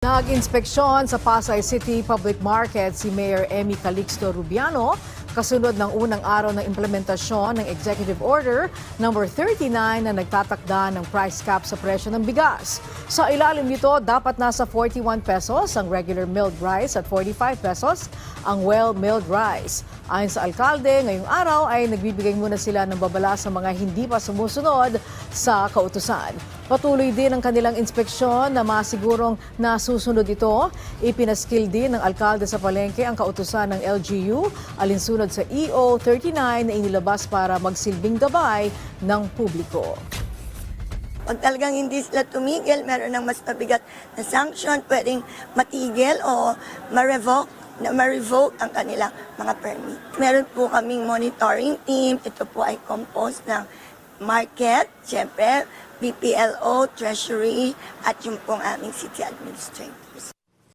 Nag-inspeksyon sa Pasay City Public Market si Mayor Emmy Calixto Rubiano kasunod ng unang araw ng implementasyon ng Executive Order number 39 na nagtatakda ng price cap sa presyo ng bigas. Sa ilalim nito, dapat nasa 41 pesos ang regular milled rice at 45 pesos ang well-milled rice. Ayon sa alkalde, ngayong araw ay nagbibigay muna sila ng babala sa mga hindi pa sumusunod sa kautusan. Patuloy din ang kanilang inspeksyon na masigurong nasusunod ito. Ipinaskill din ng alkalde sa palengke ang kautusan ng LGU alinsunod sa EO 39 na inilabas para magsilbing gabay ng publiko. Pag talagang hindi sila tumigil, meron ng mas mabigat na sanction, pwedeng matigil o ma-revoke na ma-revoke ang kanilang mga permit. Meron po kaming monitoring team. Ito po ay composed ng market, siyempre, BPLO, Treasury, at yung pong aming city administrators.